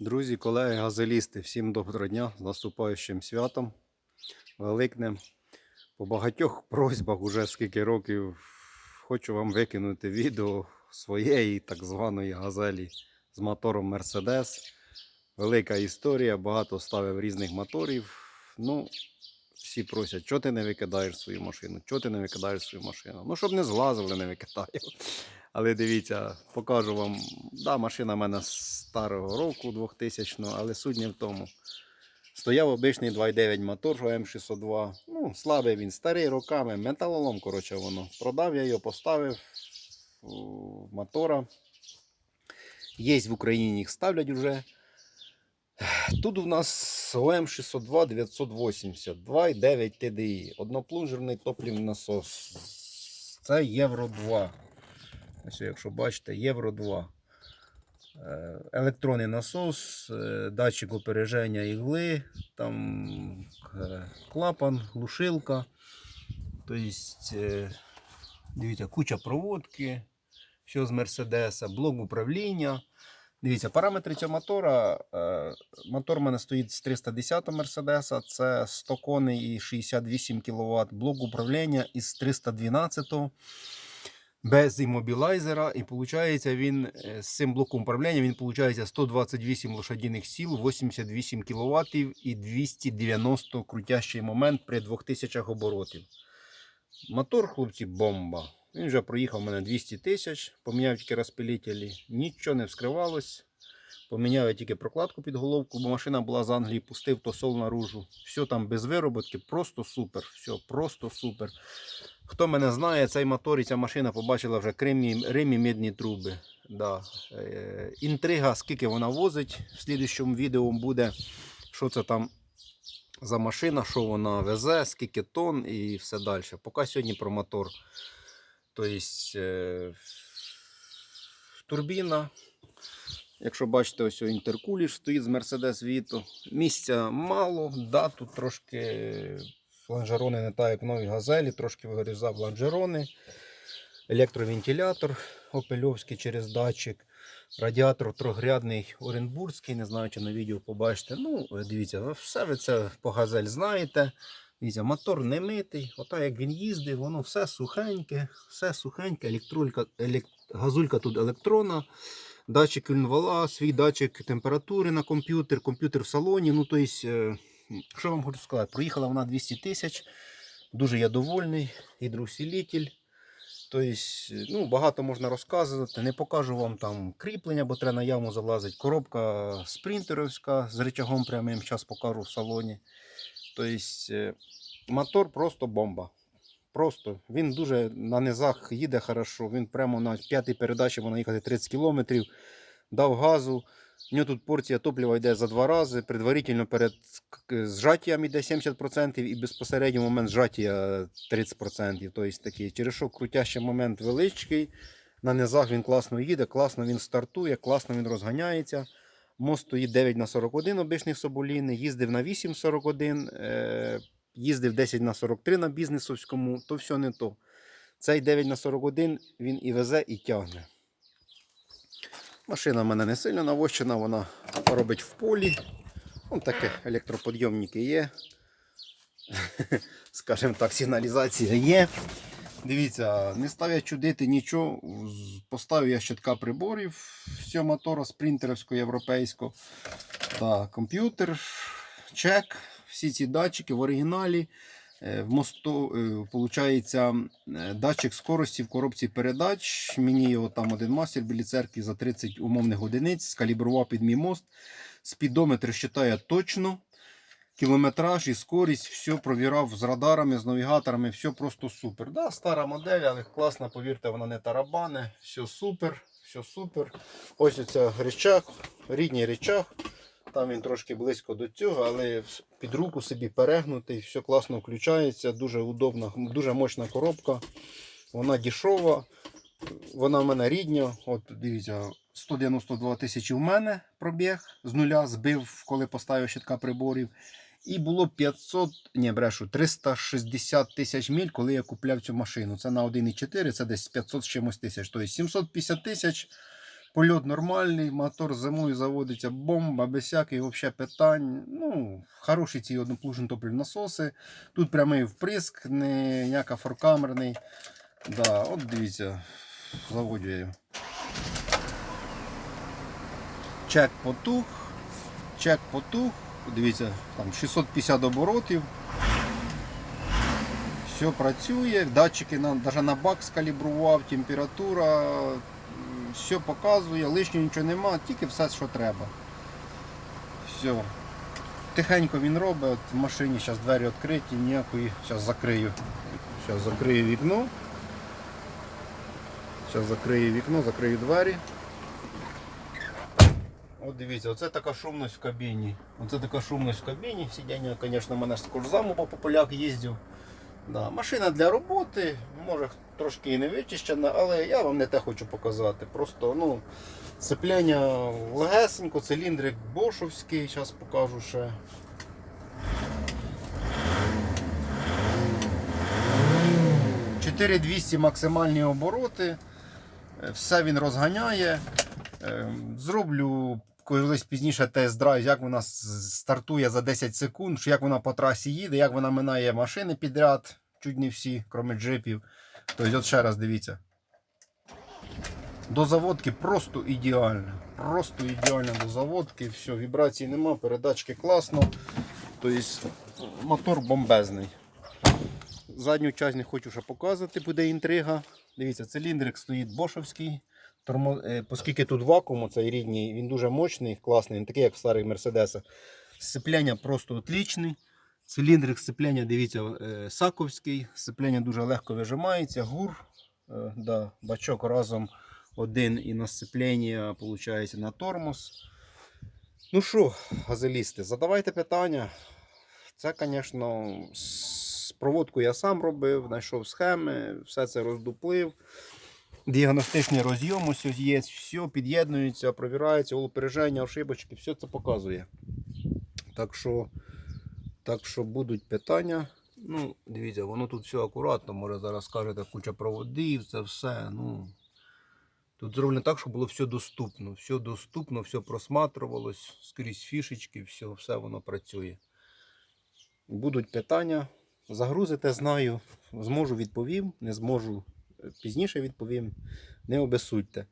Друзі, колеги, газелісти, всім доброго дня з наступаючим святом Великнем. По багатьох просьбах уже скільки років хочу вам викинути відео своєї так званої газелі з мотором Mercedes. Велика історія, багато ставив різних моторів. Ну, всі просять, чого ти не викидаєш свою машину? Чого ти не викидаєш свою машину? Ну, щоб не злазили, не викидаю. Але дивіться, покажу вам. Да, машина в мене старого року 2000 але суть не в тому. Стояв обичний 2.9 мотор М602. Ну, слабий він, старий роками, металолом, коротше, воно. Продав я його, поставив мотора. Є в Україні їх ставлять вже. Тут у нас ОМ602 980, 2,9 TDI, одноплунжерний топлівний насос. Це Євро 2. Ось, якщо бачите, Євро 2. Е, Електронний насос, е, датчик опереження ігли, там е, клапан, глушилка. Тобто, дивіться, куча проводки, все з Мерседеса, блок управління. Дивіться, параметри цього мотора. Мотор у мене стоїть з 310 Мерседеса, це 100 коней і 68 кВт. Блок управління із 312 без іммобілайзера. І виходить, він е, з цим блоком управління він виходить 128 лошадиних сил, 88 кВт і 290 крутящий момент при 2000 оборотів. Мотор, хлопці, бомба. Він вже проїхав у мене 200 тисяч, поміняв тільки розпилителі, нічого не вскривалось. Поміняв я тільки прокладку під головку, бо машина була з Англії, пустив то сол наружу. Все там без вироботки, просто супер. Все, просто супер. Хто мене знає, цей мотор і ця машина побачила вже Римі, Римі мідні труби. Да. Е, інтрига, скільки вона возить. В слідчому відео буде, що це там за машина, що вона везе, скільки тонн і все далі. Поки сьогодні про мотор. Тобто е, турбіна. Якщо бачите, ось інтеркулір стоїть з Mercedes Vito. Місця мало, да, тут трошки лонжерони не так, як в новій газелі, трошки вирізав лонжерони. Електровентилятор опельовський через датчик. Радіатор трьохрядний Оренбурзький, не знаю, чи на відео побачите. Ну, дивіться, все ви це по газель знаєте. Дивіться, мотор не митий. Отак як він їздив, воно все сухеньке, все сухеньке, електрулька, елек... газулька тут електрона, датчик інвала, свій датчик температури на комп'ютер, комп'ютер в салоні. Ну, тобто, що вам хочу сказати, проїхала вона 200 тисяч. Дуже я довольний, гідроусилитель. Тобто, ну, багато можна розказувати. Не покажу вам там кріплення, бо треба на яму залазити. Коробка спринтерівська з рычагом прямим, зараз покажу в салоні. Тобто, е, мотор просто бомба. Просто він дуже на низах їде хорошо. Він прямо на п'ятій передачі можна їхати 30 км, дав газу. У нього тут порція топлива йде за два рази. Предварительно перед зжаттям йде 70% і безпосередньо момент зжаття 30%. Тобто такий, через що крутящий момент величкий. На низах він класно їде, класно він стартує, класно він розганяється. Мост стоїть 9 на 41 обичних соболіни, їздив на 8,41, е, їздив 10 на 43 на бізнесовському, то все не то. Цей 9 на 41 він і везе, і тягне. Машина в мене не сильно навощена, вона робить в полі. Вон таке електроподйомники є. Скажімо так, сигналізація є. Дивіться, не став я чудити нічого. Поставив я щитка приборів всього мотора спринтерівського європейського. Та комп'ютер, чек, всі ці датчики в оригіналі. Е, В мосту, виходить, датчик скорості в коробці передач. Мені його там один мастер біля церкви за 30 умовних одиниць скалібрував під мій мост. Спідометр считає точно. Кілометраж і скорість, все провірав з радарами, з навігаторами, все просто супер. Да, стара модель, але класна, повірте, вона не тарабане. Все супер, все супер. Ось оця речах, рідній речах. Там він трошки близько до цього, але під руку собі перегнутий, все класно включається, дуже удобна, дуже мощна коробка. Вона дешова, вона в мене рідня. От дивіться, 192 тисячі в мене пробіг з нуля, збив, коли поставив щитка приборів. І було 500, ні, брешу, 360 тисяч міль, коли я купляв цю машину. Це на 1,4, це десь 500 з чимось тисяч. Тобто 750 тисяч Польот нормальний, мотор зимою заводиться бомба, без всяких вообще питань. Ну, хороші ці одноплужні топливні насоси. Тут прямий вприск, не ніяка форкамерний. Да, от дивіться, заводю я. Чек потух, чек потух. Дивіться, там 650 оборотів. Все працює, датчики на, навіть на бак скалібрував, температура, все показує, лишнього нічого нема, тільки все, що треба. Все. Тихенько він робить, от в машині зараз двері відкриті, ніякої. Зараз закрию. Зараз закрию вікно. Зараз закрию вікно, закрию двері. От дивіться, оце така шумність в кабіні. Оце така шумність в кабіні. Сидіння, звісно, мене з курзаму по поляк їздив. Да, машина для роботи, може трошки і не вичищена, але я вам не те хочу показати. Просто ну, сцепляння легесенько, циліндрик бошовський, зараз покажу ще. – 4200 максимальні обороти. Е, Все він розганяє. Е, Зроблю колись пізніше тест-драйв, як вона стартує за 10 секунд, як вона по трасі їде, як вона минає машини підряд, чуть не всі, крім джипів. Тобто, ще раз дивіться. До заводки просто ідеально. Просто ідеально до заводки. Все, вібрацій нема, передачки класно. Тобто мотор бомбезний. Задню часть не хочу ще показувати, буде інтрига. Дивіться, циліндрик стоїть бошовський. Термо... е, Оскільки тут вакуум, цей рідній, він дуже мощний, класний, він такий, як в старих Мерседесах. Сцепляння просто отлічний. Циліндрик сцепляння, дивіться, е, саковський. Сцепляння дуже легко вижимається. Гур, е, да, бачок разом один і на сцепляння, виходить, на тормоз. Ну що, газелісти, задавайте питання. Це, звісно, проводку я сам робив, знайшов схеми, все це роздуплив. Діагностичний розйом ось є, все під'єднується, провірається, опереження, ошибочки, все це показує. Так що, так що будуть питання. Ну, дивіться, воно тут все акуратно, може зараз скажете, куча проводів, це все. Ну, тут зроблено так, щоб було все доступно. Все доступно, все просматривалось, скрізь фішечки, все, все воно працює. Будуть питання. Загрузите, знаю. Зможу відповім, не зможу пізніше відповім. Не обесудьте.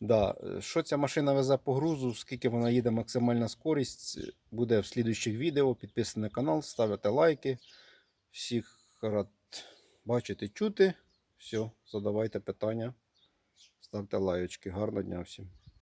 Да. Що ця машина везе по грузу, скільки вона їде максимальна скорість, буде в слідуючих відео. Підписуйтесь на канал, ставите лайки. Всіх рад бачити, чути. Все, задавайте питання, ставте лайочки. Гарного дня всім.